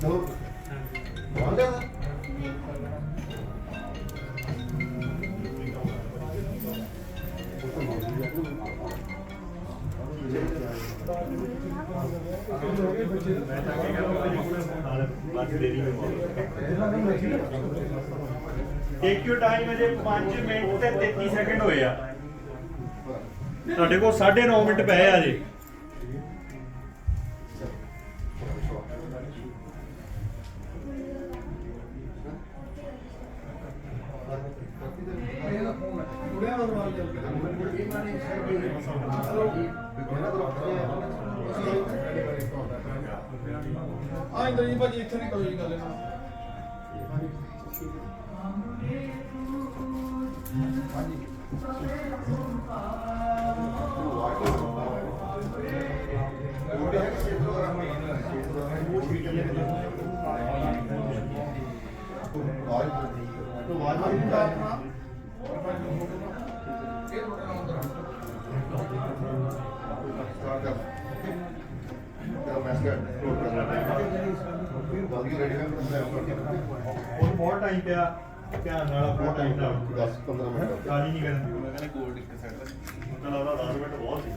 ਚਲੋ ਬਣਾ ਲਿਆ ਨਾ? ਇੱਕ ਟਾਈਮ ਅਜੇ 5 ਮਿੰਟ ਤੇ 33 ਸੈਕਿੰਡ ਹੋਏ ਆ ਤੁਹਾਡੇ ਕੋਲ 9.5 ਮਿੰਟ ਪਏ ਆ ਜੀ ਆ ਇੰਦਰ ਜੀ ਭਾਜੀ ਇੱਥੇ ਨਹੀਂ ਕਰੋ ਜੀ ਗੱਲ। ਇਹਨਾਂ ਆਵਾਜ਼ ਤੂੰ ਆਵਾਜ਼ ਮਾਰੀ। ਨਾ ਬਹੁਤ ਟਾਈਮ ਪਿਆ। ਧਿਆਨ ਨਾਲ ਬਹੁਤ ਟਾਈਮ ਨਾਲ। 10 15 ਮਿੰਟ ਕਾਲੀ ਨਹੀਂ ਕਰਨ ਦੀ ਮੈਂ ਕਹਿੰਦਾ ਕੋਡ ਇੱਕ ਸੈਟ ਮੈਨੂੰ ਲੱਗਦਾ 10 ਮਿੰਟ ਬਹੁਤ ਸੀ।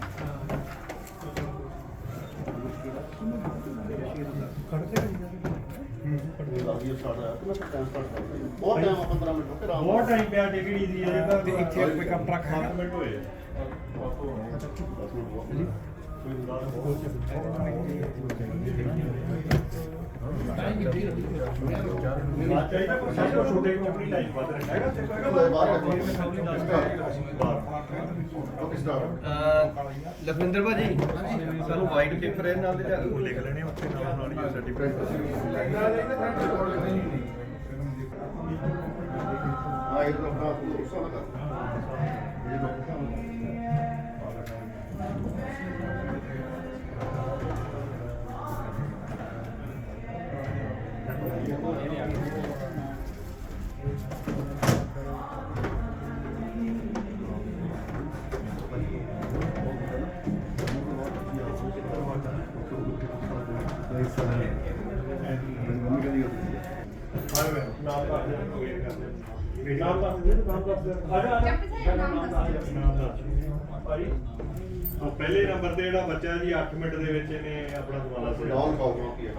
ਟਾਈਮ ਕਰ ਬਹੁਤ ਟਾਈਮ ਆ 15 ਮਿੰਟ ਬਹੁਤ ਟਾਈਮ ਪਿਆ ਈਜ਼ੀ ਹੈ ਤਾਂ ਤੇ ਇੱਥੇ ਪਿਕਅਪ ਟਰੱਕ ਹੈਗਾ। 7 ਮਿੰਟ ਹੋਏ ਆ। 10 ਮਿੰਟ ਬਹੁਤ ਜੀ ਬਾਅਦ ਚਾਹੀਦਾ ਕੋਈ ਸਭ ਤੋਂ ਲਖਵਿੰਦਰ ਭਾਜੀ, ਸਾਨੂੰ ਵਾਈਟ ਪੇਪਰ ਇਹ ਨਾਲ ਲਿਆ ਲਿਖ ਲੈਣੇ ਉੱਥੇ ਨਾਲ ਨਾਲ ਹੀ ਸਰਟੀਫਿਕੇਟ ਹਾਂ ਇਹ ਤਾਂ ਆਪਣਾ ਉਸਾ ਇਹ ਲੋਕ ਨਾਮ ਪਹਿਲੇ ਨੰਬਰ ਤੇ ਜਿਹੜਾ ਬੱਚਾ ਜੀ 8 ਮਿੰਟ ਦੇ ਵਿੱਚ ਇਹਨੇ ਆਪਣਾ ਸਵਾਲਾ ਸੀ ਡਾਊਨ ਕਾਉ ਕੀ ਹੈ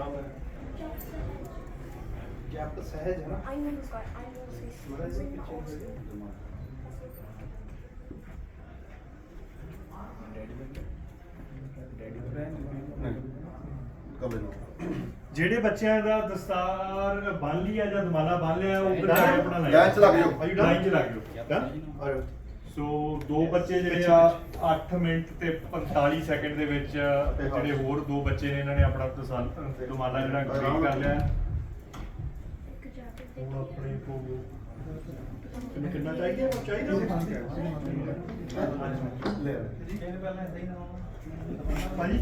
I know this guy. I know this. He's in the house. ਕਮਲ ਜਿਹੜੇ ਬੱਚਿਆਂ ਦਾ ਦਸਤਾਰ ਬੰਨ ਲਿਆ ਜਾਂ ਦਮਾਲਾ ਬੰਨ ਲਿਆ ਉਹ ਉਧਰ ਜਾ ਕੇ ਆਪਣਾ ਲਾਈਨ ਲਾਈਨ 'ਚ ਲੱਗ ਜਾਓ। ਲਾਈਨ 'ਚ ਲੱਗ ਜਾਓ। Done? ਸੋ ਦੋ ਬੱਚੇ ਜਿਹੜੇ ਆ 8 ਮਿੰਟ ਤੇ 45 ਸੈਕਿੰਡ ਦੇ ਵਿੱਚ ਜਿਹੜੇ ਹੋਰ ਦੋ ਬੱਚੇ ਨੇ ਇਹਨਾਂ ਨੇ ਆਪਣਾ ਦਸਾਲ- ਦਮਾਲਾ ਜਿਹੜਾ ਕੰਪਲੀਟ ਕਰ ਲਿਆ. ਹੁਣ ਆਪਣੇ ਕੋਲ ਕਿੰਨਾ ਕਿੰਨਾ ਚਾਹੀਦਾ? ਉਹ ਚਾਹੀਦਾ ਲੈ। ਭਾਜੀ?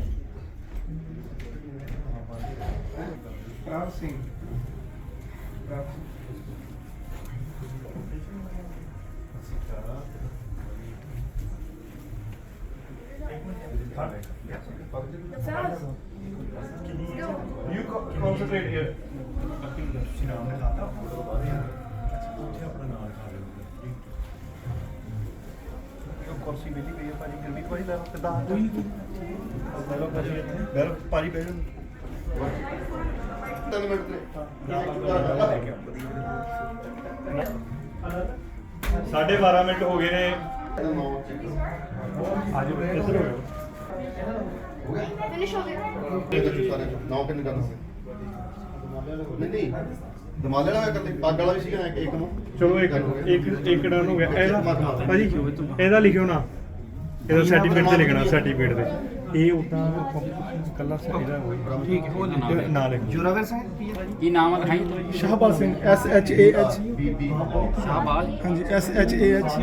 ਪ੍ਰਾਪ Singh ਪ੍ਰਾਪ That's us. You co- concentrate here. ਤੁਸੀਂ ਨਾਮ ਨੇ ਲਾਤਾ ਉੱਥੇ ਆਪਣਾ ਨਾਮ ਲਿਖਾ ਦਿਓ ਕੁਰਸੀ ਮਿਲੀ ਪਈ ਹੈ ਭਾਜੀ ਗੁਰਮੀਤ ਭਾਜੀ ਲੈ ਕਿਦਾਂ ਬੈਠੋ ਭਾਜੀ ਇੱਥੇ ਬੈਠੋ ਭਾਜੀ ਬੈਠੋ ਤਿੰਨ 12 ਮਿੰਟ ਹੋ ਗਏ ਨੇ। ਅੱਜ ਕਿੱਧਰ ਹੋ ਫਿਨਿਸ਼ ਹੋ ਗਿਆ। ਨੌ ਕਿੰਨੇ ਕਰਨਾ ਸੀ? ਨਹੀਂ ਨਹੀਂ। ਦਮਾਲੇ ਵਾਲਾ ਕੱਲੇ ਪੱਗ ਵਾਲਾ ਵੀ ਸੀਗਾ ਇੱਕ ਨੂੰ। ਚਲੋ ਇੱਕ ਇੱਕ ਇੱਕ ਡਨ ਹੋ ਗਿਆ। ਇਹਦਾ ਭਾਜੀ ਲਿਖਣਾ ਸਰਟੀਫਿਕੇਟ ਇਹ ਉਦਾਂ ਕੱਲਾ ਇਹਦਾ ਹੋਈ ਠੀਕ ਹੈ ਉਹ ਨਾਂ ਲਿਖ ਜੁਰਾਵਰ ਸਿੰਘ ਕੀ ਹੈ ਕੀ ਨਾਮ ਹੈ ਦਿਖਾਈ Shahbaz Singh S H A H B B Shahbaz ਹਾਂਜੀ S H A H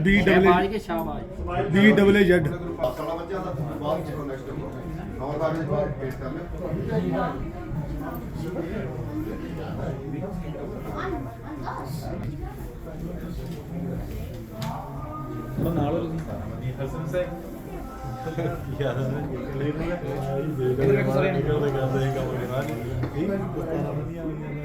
B Shahbaz double K Shahbaz B double A Z ਪਾਸਾ ਬੱਚਿਆਂ ਯਾਰ ਕਲੀਅਰ ਨਹੀਂ ਹੈ ਇਹ ਦੇਖ ਲੈ ਕਰਦੇ ਕੰਮ ਕਰਾ ਨਹੀਂ